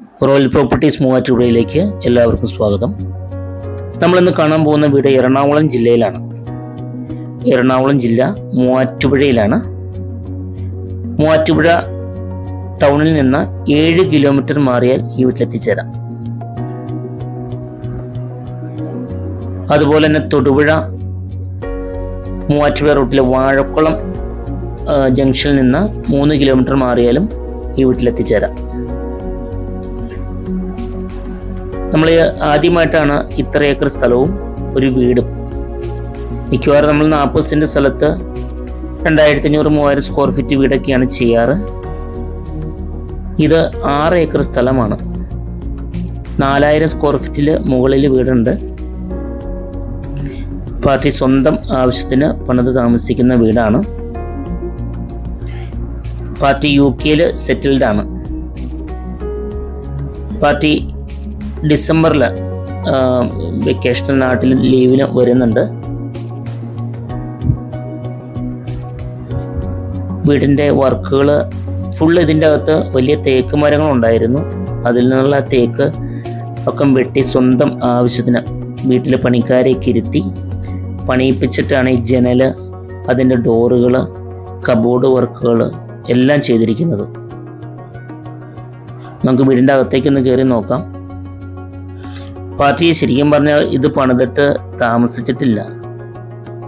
Royal properties മൂവാറ്റുപുഴയിലേക്ക് എല്ലാവർക്കും സ്വാഗതം. നമ്മൾ ഇന്ന് കാണാൻ പോകുന്ന വീട് എറണാകുളം ജില്ലയിലാണ്. എറണാകുളം ജില്ല മൂവാറ്റുപുഴയിലാണ്. മൂവാറ്റുപുഴ ടൗണിൽ നിന്ന് ഏഴ് കിലോമീറ്റർ മാറിയാൽ ഈ വീട്ടിലെത്തിച്ചേരാം. അതുപോലെ തന്നെ തൊടുപുഴ മൂവാറ്റുപുഴ റൂട്ടിലെ വാഴക്കുളം ജംഗ്ഷനിൽ നിന്ന് മൂന്ന് കിലോമീറ്റർ മാറിയാലും ഈ വീട്ടിലെത്തിച്ചേരാം. നമ്മൾ ആദ്യമായിട്ടാണ് ഇത്ര ഏക്കർ സ്ഥലവും ഒരു വീടും. മിക്കവാറും നമ്മൾ നാൽപ്പത് സെന്റ് സ്ഥലത്ത് രണ്ടായിരത്തി അഞ്ഞൂറ് മൂവായിരം സ്ക്വയർ ഫീറ്റ് വീടൊക്കെയാണ് ചെയ്യാറ്. ഇത് ആറ് ഏക്കർ സ്ഥലമാണ്. നാലായിരം സ്ക്വയർ ഫീറ്റിൽ മുകളിൽ വീടുണ്ട്. പാർട്ടി സ്വന്തം ആവശ്യത്തിന് പണിത് താമസിക്കുന്ന വീടാണ്. പാർട്ടി യു കെയിൽ സെറ്റിൽഡ് ആണ്. പാർട്ടി ഡിസംബറിൽ വെക്കേഷൻ നാട്ടിൽ ലീവിന് വരുന്നുണ്ട്. വീടിന്റെ വർക്കുകൾ ഫുൾ ഇതിന്റെ അകത്ത് വലിയ തേക്ക് മരങ്ങളുണ്ടായിരുന്നു. അതിൽ നിന്നുള്ള തേക്ക് ഒക്കെ വെട്ടി സ്വന്തം ആവശ്യത്തിന് വീട്ടിലെ പണിക്കാരെയൊക്കെ ഇരുത്തി പണിയിപ്പിച്ചിട്ടാണ് ഈ ജനൽ അതിന്റെ ഡോറുകൾ കബോർഡ് വർക്കുകൾ എല്ലാം ചെയ്തിരിക്കുന്നത്. നമുക്ക് വീടിന്റെ അകത്തേക്കൊന്ന് കയറി നോക്കാം. പാർട്ടി ശരിക്കും പറഞ്ഞാൽ ഇത് പണിതിട്ട് താമസിച്ചിട്ടില്ല.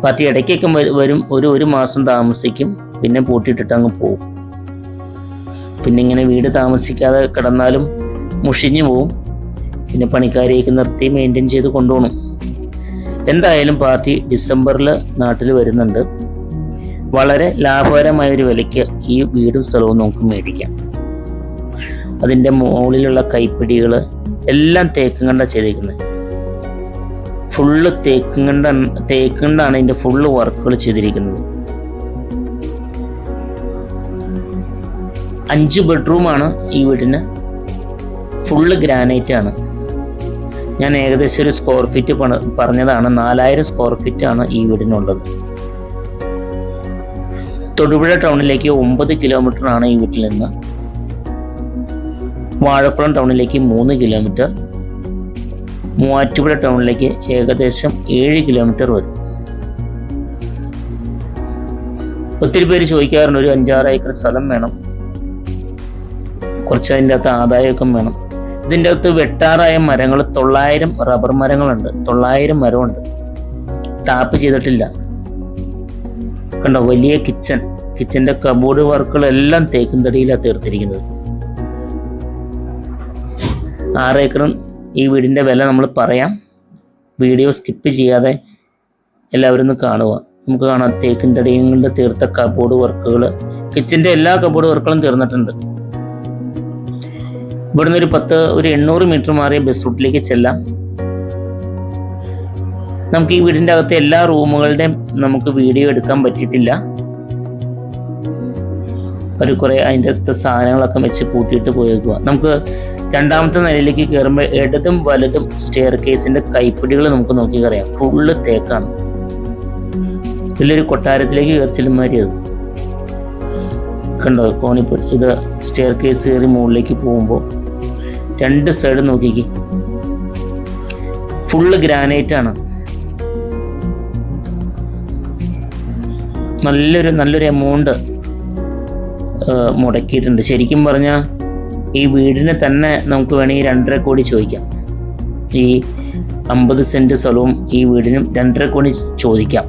പാർട്ടി ഇടയ്ക്കൊക്കെ വരും ഒരു ഒരു മാസം താമസിക്കും പിന്നെ പൂട്ടിയിട്ടിട്ട് അങ്ങ് പോകും പിന്നെ ഇങ്ങനെ വീട് താമസിക്കാതെ കിടന്നാലും മുഷിഞ്ഞു പോവും. പിന്നെ പണിക്കാരെയൊക്കെ നിർത്തി മെയിന്റെയിൻ ചെയ്ത് കൊണ്ടുപോകണം. എന്തായാലും പാർട്ടി ഡിസംബറിൽ നാട്ടിൽ വരുന്നുണ്ട്. വളരെ ലാഭകരമായ ഒരു വിലയ്ക്ക് ഈ വീടും സ്ഥലവും നമുക്ക് മേടിക്കാം. അതിന്റെ മുകളിലുള്ള കൈപ്പിടികൾ എല്ലാം തേക്കും കണ്ട ചെയ്തിരിക്കുന്നത് ഫുള്ള് തേക്കും കണ്ട തേക്കും കണ്ടാണ് ഇതിന്റെ ഫുള്ള് വർക്കുകൾ ചെയ്തിരിക്കുന്നത്. അഞ്ച് ബെഡ്റൂമാണ് ഈ വീടിന്. ഫുള്ള് ഗ്രാനൈറ്റ് ആണ് ഞാൻ ഏകദേശം ഒരു സ്ക്വയർ ഫീറ്റ് പറഞ്ഞതാണ്. നാലായിരം സ്ക്വയർ ഫീറ്റ് ആണ് ഈ വീടിനുള്ളത്. തൊടുപുഴ ടൗണിലേക്ക് ഒമ്പത് കിലോമീറ്റർ ആണ് ഈ വീട്ടിൽ നിന്ന്. വാഴക്കുളം ടൗണിലേക്ക് മൂന്ന് കിലോമീറ്റർ. മൂവാറ്റുപുഴ ടൗണിലേക്ക് ഏകദേശം ഏഴ് കിലോമീറ്റർ വരും. ഒത്തിരി പേര് ചോദിക്കാറുണ്ട് ഒരു അഞ്ചാറ് ഏക്കർ സ്ഥലം വേണം. കുറച്ച് അതിന്റെ അകത്ത് ആദായമൊക്കെ വേണം. ഇതിന്റെ അകത്ത് വെട്ടാറായ മരങ്ങൾ തൊള്ളായിരം റബ്ബർ മരങ്ങളുണ്ട്. തൊള്ളായിരം മരമുണ്ട്. ടാപ്പ് ചെയ്തിട്ടില്ല. കണ്ടോ വലിയ കിച്ചൺ. കിച്ചന്റെ കബോർഡ് വർക്കുകളെല്ലാം തേക്കും തടിയിലാണ് തീർത്തിരിക്കുന്നത്. ആറ് ഏക്കറും ഈ വീടിന്റെ വില നമ്മൾ പറയാം. വീഡിയോ സ്കിപ്പ് ചെയ്യാതെ എല്ലാവരും ഒന്ന് കാണുക. നമുക്ക് കാണാം തേക്കിൻ തടിയും കൊണ്ട് തീർത്ത കബോർഡ് വർക്കുകൾ കിച്ചന്റെ എല്ലാ കബോർഡ് വർക്കുകളും തീർന്നിട്ടുണ്ട്. ഇവിടുന്ന് ഒരു പത്ത് ഒരു എണ്ണൂറ് മീറ്റർ മാറിയ ബസ് റൂട്ടിലേക്ക് ചെല്ലാം. നമുക്ക് ഈ വീടിന്റെ അകത്തെ എല്ലാ റൂമുകളുടെയും നമുക്ക് വീഡിയോ എടുക്കാൻ പറ്റിയിട്ടില്ല. ഒരു കുറേ അതിന്റെ അകത്തെ സാധനങ്ങളൊക്കെ വെച്ച് പൂട്ടിയിട്ട് പോയേക്കുക നമുക്ക് രണ്ടാമത്തെ നിലയിലേക്ക് കയറുമ്പോൾ ഇടതും വലതും സ്റ്റെയർ കേസിന്റെ കൈപ്പിടികൾ നമുക്ക് നോക്കി കറിയാം ഫുള്ള് തേക്കാണ്. വലിയൊരു കൊട്ടാരത്തിലേക്ക് കയറി ചെല്ലുമാതിരി അത് കണ്ടോ? കോണിപ്പടി ഇത് സ്റ്റെയർ കേസ് കയറി മുകളിലേക്ക് പോകുമ്പോൾ രണ്ട് സൈഡ് നോക്കിക്ക്. ഫുള്ള് ഗ്രാനൈറ്റ് ആണ്. നല്ലൊരു നല്ലൊരു എമൗണ്ട് മുടക്കിയിട്ടുണ്ട്. ശരിക്കും പറഞ്ഞാൽ ഈ വീടിന് തന്നെ നമുക്ക് വേണമെങ്കിൽ രണ്ടര കോടി ചോദിക്കാം. ഈ അമ്പത് സെന്റ് സ്ഥലവും ഈ വീടിനും രണ്ടര കോടി ചോദിക്കാം.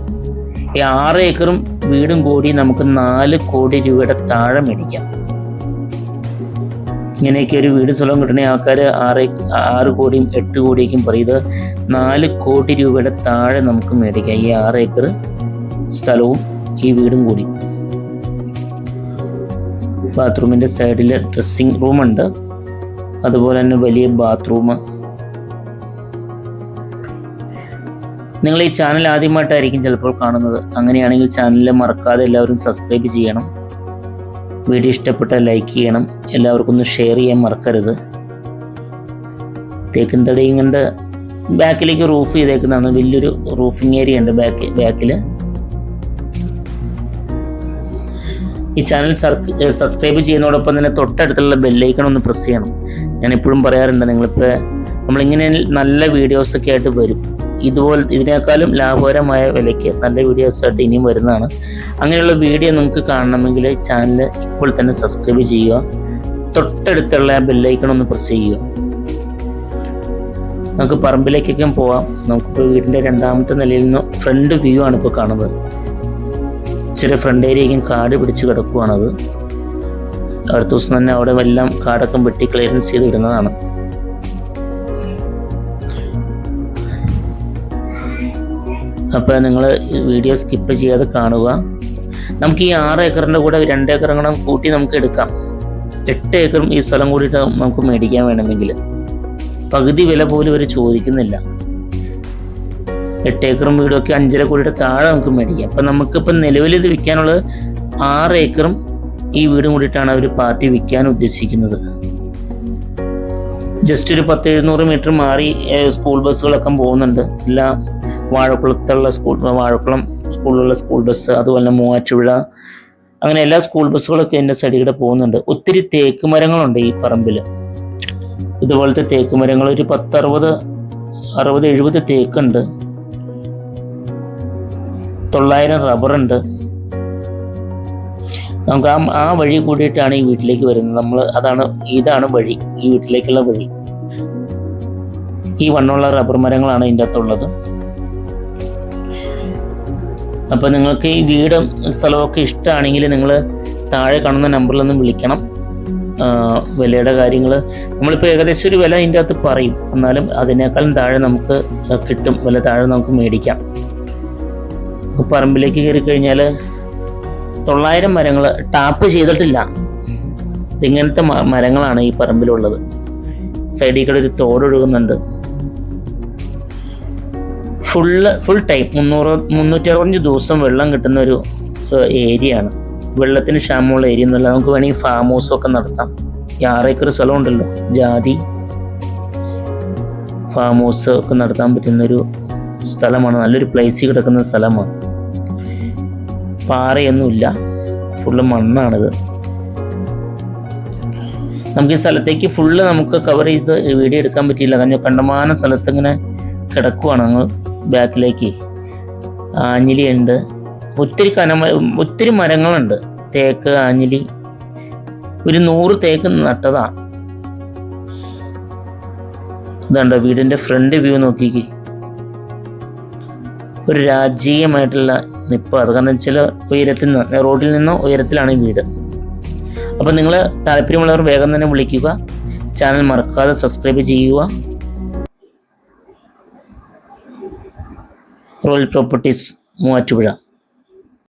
ഈ ആറ് ഏക്കറും വീടും കൂടി നമുക്ക് നാല് കോടി രൂപയുടെ താഴെ മേടിക്കാം. ഇങ്ങനെയൊക്കെ ഒരു വീട് സ്ഥലം കിട്ടണ ആൾക്കാർ ആറ് ആറ് കോടിയും എട്ട് കോടിയേക്കും പറയും. ഇത് നാല് കോടി രൂപയുടെ താഴെ നമുക്ക് മേടിക്കാം ഈ ആറ് ഏക്കർ സ്ഥലവും ഈ വീടും കൂടി. ബാത്റൂമിന്റെ സൈഡിൽ റൂം റൂമുണ്ട് അതുപോലെ തന്നെ വലിയ ബാത്റൂം. നിങ്ങൾ ഈ ചാനൽ ആദ്യമായിട്ടായിരിക്കും ചിലപ്പോൾ കാണുന്നത്. അങ്ങനെയാണെങ്കിൽ ചാനൽ മറക്കാതെ എല്ലാവരും സബ്സ്ക്രൈബ് ചെയ്യണം. വീഡിയോ ഇഷ്ടപ്പെട്ട ലൈക്ക് ചെയ്യണം. എല്ലാവർക്കും ഒന്ന് ഷെയർ ചെയ്യാൻ മറക്കരുത്. തേക്കിൻ തടയും കണ്ട് ബാക്കിലേക്ക് റൂഫ് ചെയ്തേക്കുന്നതാണ്. വലിയൊരു റൂഫിംഗ് ഏരിയ ഉണ്ട് ബാക്കിൽ ബാക്കിൽ ഈ ചാനൽ സബ്സ്ക്രൈബ് ചെയ്യുന്നതോടൊപ്പം തന്നെ തൊട്ടടുത്തുള്ള ബെല്ലൈക്കൺ ഒന്ന് പ്രസ് ചെയ്യണം. ഞാൻ എപ്പോഴും പറയാറുണ്ട് നിങ്ങളിപ്പോൾ നമ്മളിങ്ങനെ നല്ല വീഡിയോസൊക്കെ ആയിട്ട് വരും. ഇതുപോലെ ഇതിനേക്കാളും ലാഭകരമായ വിലയ്ക്ക് നല്ല വീഡിയോസായിട്ട് ഇനിയും വരുന്നതാണ്. അങ്ങനെയുള്ള വീഡിയോ നിങ്ങൾക്ക് കാണണമെങ്കിൽ ചാനൽ ഇപ്പോൾ തന്നെ സബ്സ്ക്രൈബ് ചെയ്യുക. തൊട്ടടുത്തുള്ള ബെല്ലൈക്കൺ ഒന്ന് പ്രസ് ചെയ്യുക. നമുക്ക് പറമ്പിലേക്കൊക്കെ പോവാം. നമുക്കിപ്പോൾ വീടിന്റെ രണ്ടാമത്തെ നിലയിൽ നിന്ന് ഫ്രണ്ട് വ്യൂ ആണ് ഇപ്പോൾ കാണുന്നത്. ചെറിയ ഫ്രണ്ട് ഏരിയയ്ക്കും കാട് പിടിച്ച് കിടക്കുവാണത്. അടുത്ത ദിവസം തന്നെ അവിടെ എല്ലാം കാടൊക്കെ വെട്ടി ക്ലിയറൻസ് ചെയ്ത് ഇടുന്നതാണ്. അപ്പോൾ നിങ്ങൾ വീഡിയോ സ്കിപ്പ് ചെയ്യാതെ കാണുക. നമുക്ക് ഈ ആറ് ഏക്കറിന്റെ കൂടെ രണ്ട് ഏക്കറും കൂടെ കൂട്ടി നമുക്ക് എടുക്കാം. എട്ട് ഏക്കറും ഈ സ്ഥലം കൂടിയിട്ട് നമുക്ക് മേടിക്കാൻ വേണമെങ്കിൽ. പകുതി വില പോലും ഇവർ ചോദിക്കുന്നില്ല. എട്ട് ഏക്കറും വീടൊക്കെ അഞ്ചര കോടിയുടെ താഴെ നമുക്ക് മേടിക്കാം. അപ്പം നമുക്കിപ്പം നിലവിൽ ഇത് വിൽക്കാനുള്ളത് ആറ് ഏക്കറും ഈ വീടും കൂടിയിട്ടാണ് അവർ പാർട്ടി വിൽക്കാൻ ഉദ്ദേശിക്കുന്നത്. ജസ്റ്റ് ഒരു പത്ത് എഴുന്നൂറ് മീറ്റർ മാറി സ്കൂൾ ബസ്സുകളൊക്കെ പോകുന്നുണ്ട്. എല്ലാ വാഴക്കുളത്തുള്ള സ്കൂൾ വാഴക്കുളം സ്കൂളിലുള്ള സ്കൂൾ ബസ് അതുപോലെ മൂവാറ്റുപുഴ അങ്ങനെ എല്ലാ സ്കൂൾ ബസ്സുകളൊക്കെ എന്റെ സൈഡിൽ കൂടെ പോകുന്നുണ്ട്. ഒത്തിരി തേക്ക് മരങ്ങളുണ്ട് ഈ പറമ്പിൽ ഇതുപോലത്തെ തേക്ക് മരങ്ങൾ ഒരു പത്തറുപത് അറുപത് എഴുപത് തേക്കുണ്ട്. തൊള്ളായിരം റബ്ബറുണ്ട് നമുക്ക് ആ ആ വഴി കൂടിയിട്ടാണ് ഈ വീട്ടിലേക്ക് വരുന്നത്. നമ്മൾ അതാണ് ഇതാണ് വഴി. ഈ വീട്ടിലേക്കുള്ള വഴി. ഈ വണ്ണമുള്ള റബ്ബർ മരങ്ങളാണ് ഇതിന്റെ അകത്തുള്ളത്. അപ്പോൾ നിങ്ങൾക്ക് ഈ വീടും സ്ഥലമൊക്കെ ഇഷ്ടമാണെങ്കിൽ നിങ്ങൾ താഴെ കാണുന്ന നമ്പറിൽ ഒന്ന് വിളിക്കണം. വിലയുടെ കാര്യങ്ങൾ. നമ്മളിപ്പോൾ ഏകദേശം ഒരു വില ഇതിന്റെ അകത്ത് പറയും. എന്നാലും അതിനേക്കാളും താഴെ നമുക്ക് കിട്ടും. വില താഴെ നമുക്ക് മേടിക്കാം. പറമ്പിലേക്ക് കയറി കഴിഞ്ഞാൽ തൊള്ളായിരം മരങ്ങൾ ടാപ്പ് ചെയ്തിട്ടില്ല. ഇങ്ങനത്തെ മരങ്ങളാണ് ഈ പറമ്പിലുള്ളത്. സൈഡിൽ കൂടെ ഒരു തോടൊഴുകുന്നുണ്ട് ഫുള്ള് ഫുൾ ടൈം മുന്നൂറ് മുന്നൂറ്റി അറുപഞ്ച് ദിവസം വെള്ളം കിട്ടുന്ന ഒരു ഏരിയ ആണ് വെള്ളത്തിന് ക്ഷാമമുള്ള ഏരിയ എന്നല്ല നമുക്ക് വേണമെങ്കിൽ ഫാം ഹൗസും ഒക്കെ നടത്താം. ഈ ആറ് ഏക്കർ സ്ഥലം ഉണ്ടല്ലോ ജാതി. ഫാം ഹൗസ് ഒക്കെ നടത്താൻ പറ്റുന്നൊരു സ്ഥലമാണ് നല്ലൊരു പ്ലേസിൽ കിടക്കുന്ന സ്ഥലമാണ്. പാറയൊന്നുമില്ല. ഫുള്ള് മണ്ണാണിത്. നമുക്ക് ഈ സ്ഥലത്തേക്ക് ഫുള്ള് നമുക്ക് കവർ ചെയ്ത് വീഡിയോ എടുക്കാൻ പറ്റിയില്ല. കാരണം കണ്ടമാനം സ്ഥലത്ത് ഇങ്ങനെ കിടക്കുവാണ് അങ്ങ് ബാക്കിലേക്ക് ആഞ്ഞിലി ഉണ്ട്. ഒത്തിരി കനമ ഒത്തിരി മരങ്ങളുണ്ട്. തേക്ക് ആഞ്ഞിലി. ഒരു നൂറ് തേക്ക് നട്ടതാ. ഇതാണ്ട വീടിന്റെ ഫ്രണ്ട് വ്യൂ നോക്കിക്ക്. ഒരു രാജീയമായിട്ടുള്ള നിപ്പ്. അത് കാരണം വെച്ചാൽ ഉയരത്തിൽ നിന്ന് റോഡിൽ നിന്ന് ഉയരത്തിലാണ് ഈ വീട്. അപ്പോൾ നിങ്ങൾ താല്പര്യമുള്ളവർ വേഗം തന്നെ വിളിക്കുക. ചാനൽ മറക്കാതെ സബ്സ്ക്രൈബ് ചെയ്യുക. Royal Properties Muvattupuzha.